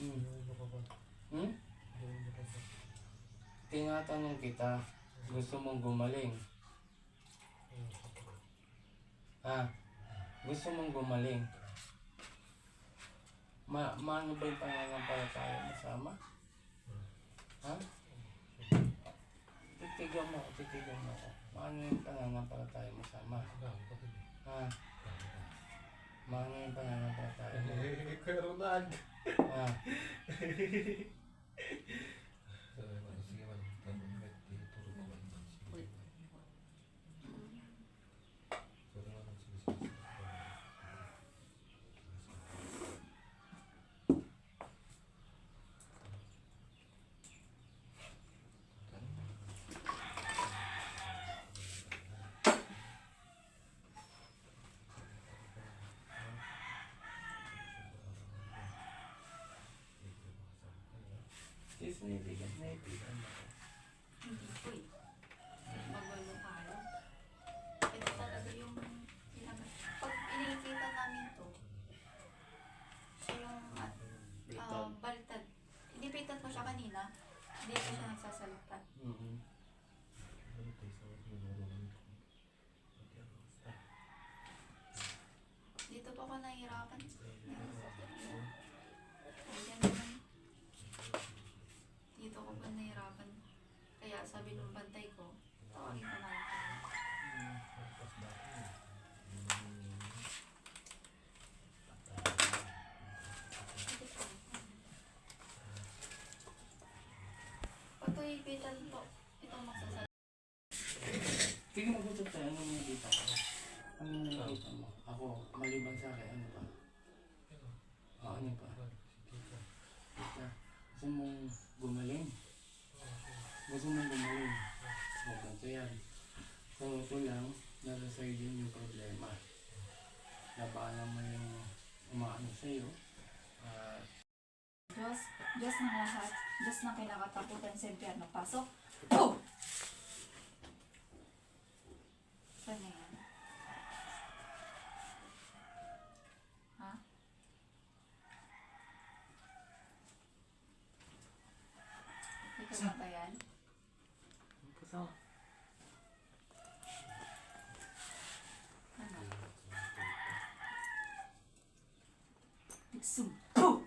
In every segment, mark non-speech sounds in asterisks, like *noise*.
Hmm. Hmm? Ano? Tinatanong kita, gusto mong gumaling? Ha? Gusto mong gumaling? Ma maano ba yung pananampalataya mo sama? Ha? Titigan mo ako, mo ako. Maano yung pananampalataya mo sama? Ha? Maano yung pananampalataya mo? Eh, Kuya Ronald. Ha? *laughs* Sige man, tanong mo, tinuturo ko man. Uy. Sorry naman, sige, sige, sige. Sis, naibigan, naibigan mo. Hindi po eh. Magulo tayo. Ito talaga yung pinag- Pag inikita namin to, siya yung at Baliktad. uh, baliktad. Inipitan ko siya kanina. Hindi ko siya nagsasalita. Mhm. Ano tayo sa mga marunong ko? Dito pa ako nahihirapan. Ayan naman. Dito ko pa nahihirapan. Kaya sabi nung bantay ko, tawagin ko na lang. Pag ko ipitan po, itong magsasalita. Sige, mag-usap tayo. Ano yung nakita Ako, maliban sa akin, ano pa? O, ano pa? Basta, gusto mong gumaling? Gusto mong gumaling? O, ganito yan. So, ito lang, nasa sa'yo din yung problema. Labanan mo yung umaano sa'yo. At, Diyos, Diyos ng lahat, Diyos ng kinakatakutan sa impyerno. Pasok. Oh! Na yan? Ha? Ikaw ba yan? kasama. Ano? Oh!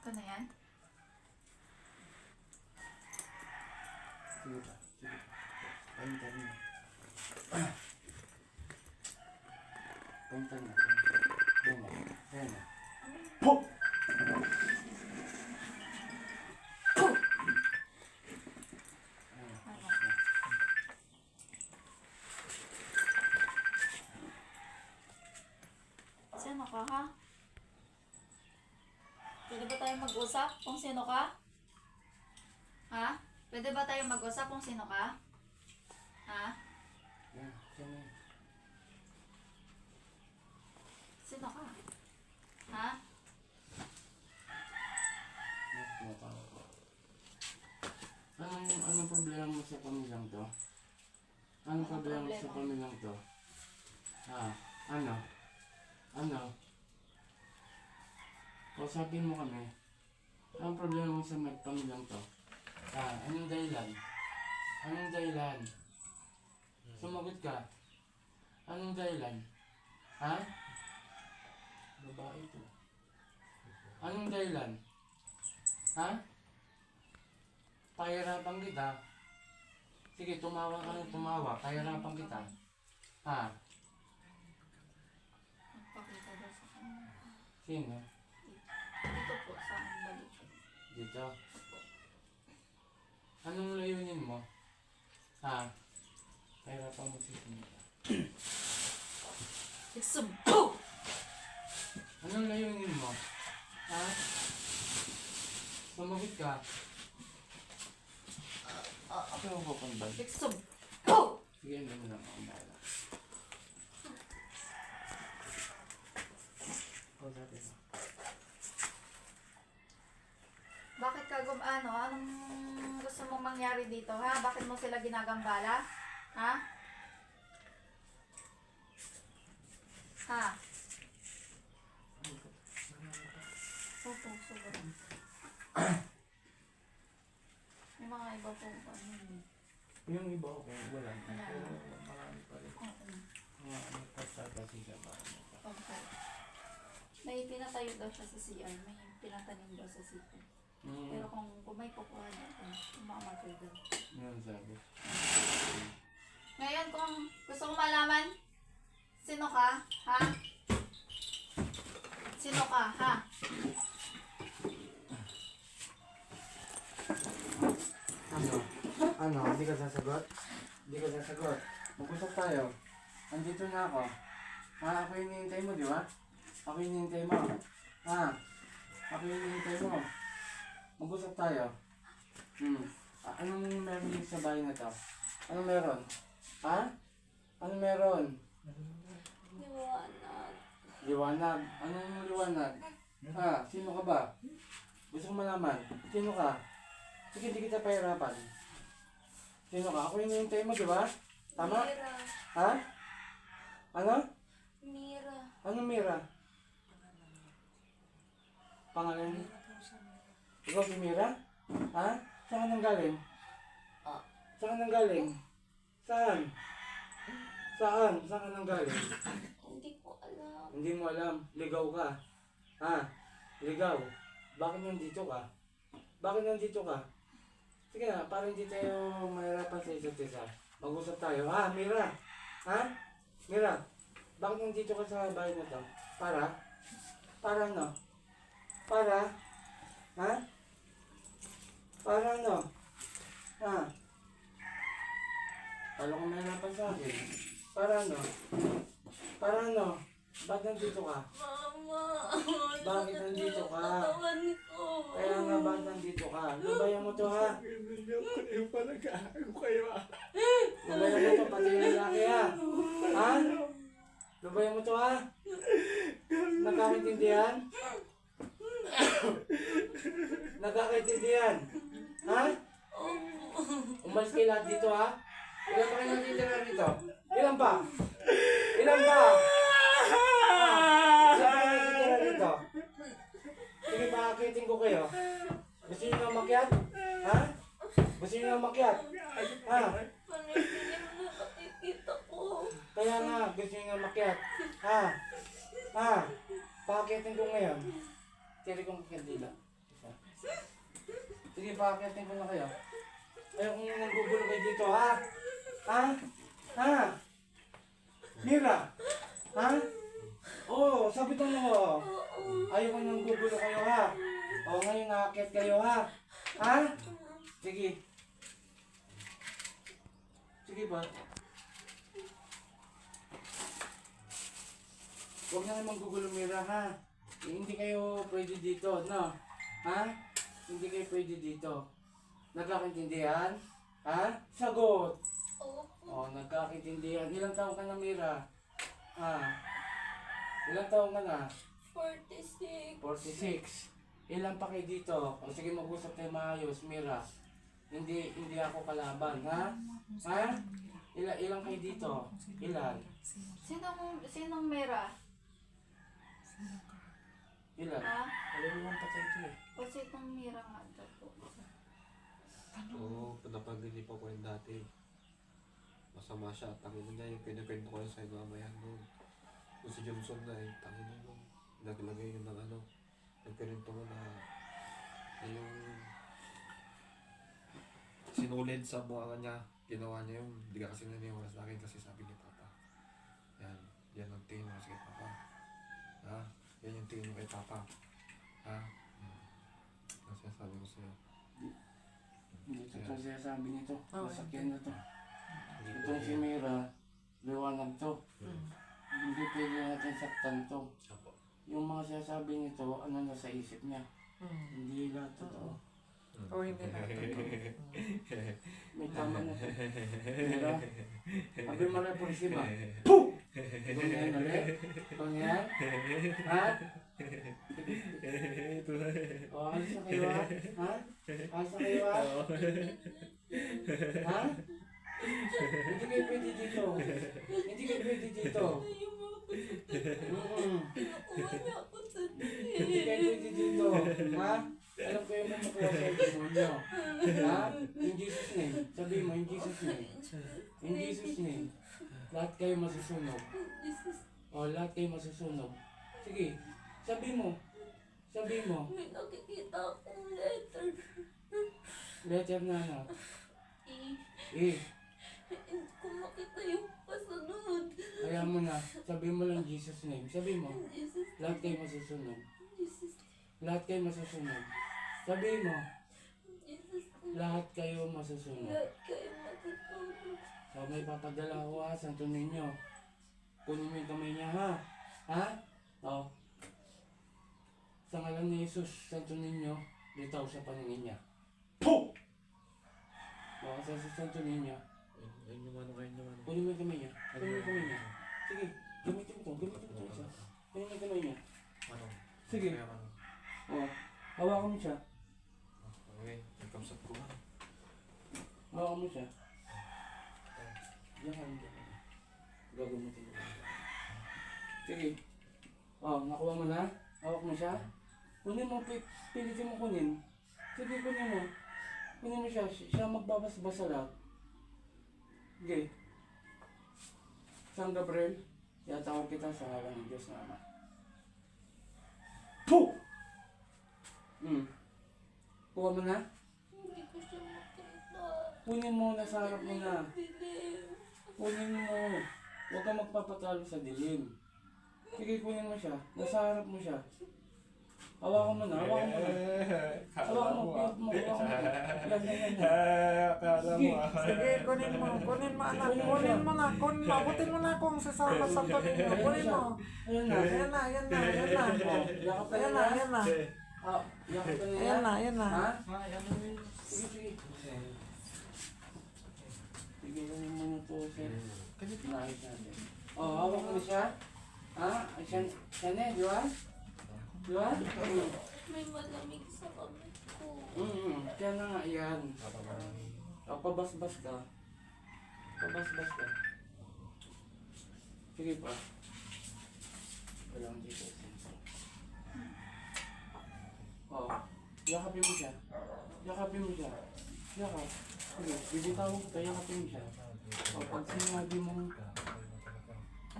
Ikaw na yan? Sige pa, sige pa. Pantay mo. Pantay mo. Yan o. Yan o. Pop! Ano? Sino ka ha? Pwede ba tayo mag-usap kung sino ka? Ha? Pwede ba tayo mag-usap kung sino ka? Ha? Sino ka? Ha? Anong, anong problema mo sa pamilyang to? Anong problema mo sa pamilyang to? Ha? Ano? Ano? Kausapin mo kami. Anong problema mo sa pamilyang to? Ha? Anong dahilan? Anong dahilan? Sumagot ka. Anong dahilan? Ha? Babae to. Anong dahilan? Ha? Pahirapan kita. Sige, tumawa ka ng tumawa. Pahirapan kita. Ha? Sino? Dito po sa aking balik. Dito. Anong layunin mo? Ha? Pahirapan mo si Sunita. Iksum. Oh! Anong layunin mo? Ha? Sumagot ka. Ah, ako yung. Iksum. Oh! Sige, ano mo lang ako bahala. Kausapin mo. Bakit ka gum ano? Anong gusto mong mangyari dito, ha? Bakit mo sila ginagambala? Ha? Ha? puso ba? *coughs* May mga iba po ba. Yung iba ko, wala. Wala. Pero marami pa rin. Oo. Mga ano pa sa kasi. Okay. May pinatayo daw siya sa CR. May pinatanim daw sa CR. Hmm, Pero kung, kung may kukuha natin, umamatay daw. yun sabi. Ngayon, kung gusto ko malaman, sino ka? Ha? Sino ka? Ha? Ano? Ano? Hindi ka sasagot? Hindi ka sasagot? Mag-usap tayo. Andito na ako. Ha? Ako yung hinihintay mo, di ba? Ako yung hinihintay mo. Ha? Ako yung hinihintay mo. Mag-usap tayo. Hmm. A- anong meron dito sa bahay na to? Anong meron? Ha? Anong meron? Liwanag. Liwanag. Anong liwanag? Ha? Sino ka ba? Gusto ko malaman. Sino ka? Sige, hindi kita pahirapan. Sino ka? Ako yung hinihintay mo, di ba? Tama? Mira. Ha? Ano? Mira. Ano Mira? Pangalan? Ikaw si Mira? Ha? Saan nang galing? Ah. Saan nang galing? Saan? Saan? Saan ka nang galing? Hindi ko alam. Hindi mo alam. Ligaw ka. Ha? Ligaw. Bakit nandito ka? Bakit nandito ka? Sige na, para hindi tayo mahirapan sa isa't isa. Mag-usap tayo. Ha, Mira? Ha? Mira? Bakit nandito ka sa bahay na to? Para? Para ano? Para? Ha? Para ano? Ha? Kala ko mahirapan sa akin. Para ano? Para ano? Ba't nandito ka? Mama. Bakit nandito ka? Katawan ko. Kaya nga ba nandito ka? Lubayan mo to ha? Yung palagahan ko kayo ah. Lubayan mo to pati yung lalaki ha? Ha? Lubayan mo to ha? Nagkakaintindihan? *coughs* Nagkakaintindihan? Ha? Umalis kayo lahat dito ha? Ilan pa kayo natitira rito? Ilan pa? Ilan pa? Ha? Ilan pa kayo natitira rito? Sige, ko kayo. Gusto nyo na umakyat? Ha? Gusto nyo na umakyat? Ha? Kaya nga, gusto nyo na umakyat? Ha? Ha? Pakakitin ko ngayon. Tiri kong kandila. Isa. Sige, pakakitin ko na kayo. Ayaw kong nanggugulo kayo dito, ha? Ha? Ha? Mira? Ha? Oo, oh, sabitan mo. Ayaw ko nang gugulo kayo ha. O ngayon nakakit kayo ha. Ha? Sige. Sige ba? Huwag na naman gugulo Mira ha. Eh, hindi kayo pwede dito, no? Ha? Hindi kayo pwede dito. Nagkakaintindihan? Ha? Sagot! Opo. O, nagkakaintindihan. Ilang taong ka na Mira? Ha? Ilang taong ka na? 46. 46. Ilan pa kayo dito? O sige mag-usap tayo maayos, Mira. Hindi hindi ako kalaban, ha? Ha? Ilan ilang kayo dito? Ilan? Sinong, sinong Mira? Ilan? Ha? Alam mo patay ito eh. Kasi itong Mira nga daw po. Oo, napaglilipa ko yung dati. Masama siya. Tangin na niya yung kinakwento ko sa inyo mamaya noon. Kung si Johnson na eh, tangin na nung naglagay yun ng ano. Nagkwento mo na na yung sinulid sa buwangan niya. Ginawa niya yung hindi ka kasi naniniwala sa akin kasi sabi ni Papa. Yan, yan ang tingin mo kay Papa. Ha? Yan yung tingin mo kay Papa. Ha? Hmm. Ang sinasabi ko sa'yo. Hindi totoo siya sabi nito. Masakyan na to. Hindi Ito si Mira. Liwanag to. Hmm. Hindi pwede natin saktan to. Apo. Yung mga sinasabi nito, ano na sa isip niya. Hindi lahat totoo. O hindi natin. May tama na to. Mira. *laughs* Sabi mo rin polisi ba? Puh! *laughs* Yan ulit? Yan? Ha? O, alis na kayo ha? Ha? Alis na kayo ha? Hindi kayo pwede dito. Hindi kayo pwede dito. Sa Hindi kayo kayo dito. Ha? Alam ko yung makukuha sa demonyo. Ha? In Jesus name. Sabi mo, in Jesus name. In. Lahat kayo masusunog. O, lahat kayo masusunog. Sige, sabi mo. Sabi mo. May nakikita akong letter. Letter na ano. Eh, Eh, hindi ko makita yung pasunod. kaya mo na. Sabi mo lang Jesus name. Sabi mo. Jesus, Lahat kayo masusunog. Jesus, Lahat kayo masusunog. Sabi mo. Jesus. Lahat kayo masusunog. Lahat kayo. So may papadala ko ha, Santo Niño. Kunin mo yung kamay niya ha. Ha? O. Sa ngalan ni Jesus, Santo Niño, bitaw sa paningin niya. Po! O, sa sa Santo Niño, Ayun yung ano, ayun yung ano. kunin mo yung kamay niya. Kunin mo yung kamay niya. Sige, gamitin ko, gamitin ko mo yung kamay niya. Ano? Sige. Kaya ano? O, hawakan mo siya. Okay, nagkamsat ko nga. Hawakan mo siya. Yan, yan. Gagamitin ko. Sige. Oh, nakuha mo na? Hawak mo siya? Kunin mo, pi- pilitin mo kunin. Sige, kunin mo. Kunin mo siya. Si- Siya magbabasbas sa lahat. Sige. San Gabriel, yatawag kita sa ngalan ng Diyos na Ama. Puh! Hmm. Kuha mo na? Hindi ko siya makita. Kunin mo, nasa harap mo na. Kunin mo. Huwag kang magpapatalo sa dilim. Sige, kunin mo siya. Nasa harap mo siya. Hawakan mo na, hawakan mo na. Hawakan mo, pilit mo, hawakan mo. Sige. mo ah. Sige, kunin mo, kunin mo anak, Kunin mo mo na, kunin mo, abutin mo na akong sasama sa Ninyo, kunin mo. Ayan na. Ayan na, ayan na, ayan na. Yakap ka Ayan na. na, ayan na. Ah, na. Ayan na, ayan na. Ha? Sige, sige. Sige, kunin mo na to, sir. Nakit natin. Oh, hawak mo na siya. Ha? Siya, siya na, di ba? Di ba? Mm. May malamig sa kamay ko. Mm, siya na nga, yan. O, pabasbas ka. Pabasbas ka. Sige pa. Walang dito. O, yakapin mo siya. Yakapin mo siya. Yakap. Sige, bibitawin ko tayo, yakapin mo siya. O, pag sinabi mo,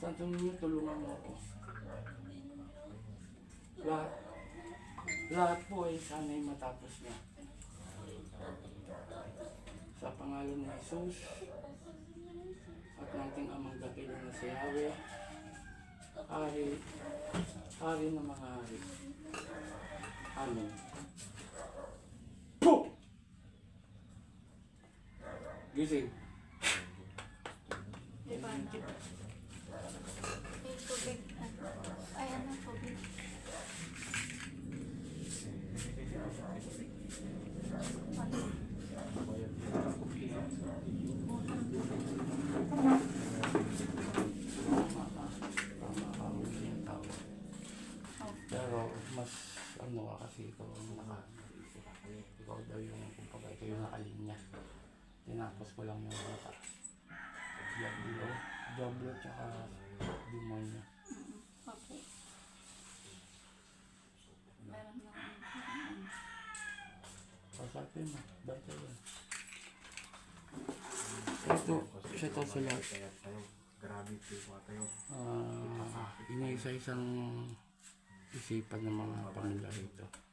Santo Niño, tulungan mo ako. Lahat, lahat po ay sana'y matapos na. Sa pangalan ni Jesus at nating amang dakilang na si Yahweh, Hari, Hari ng mga hari. Amen. Po! Gising. Di ba na? May tubig. Ayan ang tubig. Pero mas ano ka kasi ikaw ang naka ikaw daw yung kumbaga ikaw yung nakalinya. Tinapos ko lang yung naka Diablo, Diablo tsaka demonyo. Opo. Meron lang ang Pasapin mo, basta yun. Ito, siya to sa lahat. Grabe po tayo. Ah, iniisa-isang isipan ng mga pamilya rito.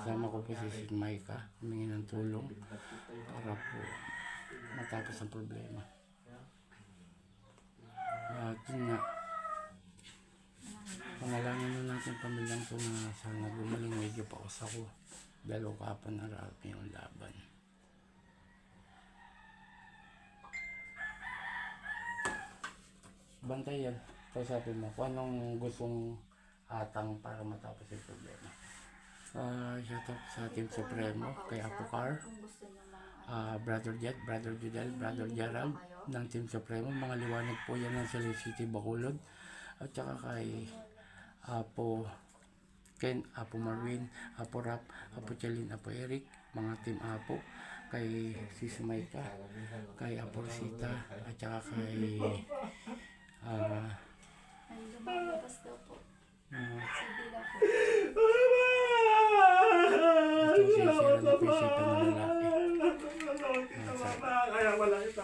Kasama ko po si Maika, humingi ng tulong para po matapos ang problema. At yun nga, pangalangin na natin ang pamilyang to na sana gumaling medyo paus ako. Dalaw kapon na raw yung laban. Bantay yan. Kausapin mo kung anong gustong atang para matapos yung problema. Ah, shout out sa Team Supremo, kay Apocar, mga ah, Brother Jet, Brother Judel, Brother Gerald ng Team Supremo. Mga liwanag po yan ng Celine City, Bacolod. At saka kay Apo Ken, Apo Marwin, Apo Rap, Apo Chalin, Apo Eric, mga Team Apo, kay Sis Maika, kay Apo Rosita, at saka kay ah, Ay, ito si Sir na isipan ng lalaki. Kaya wala yung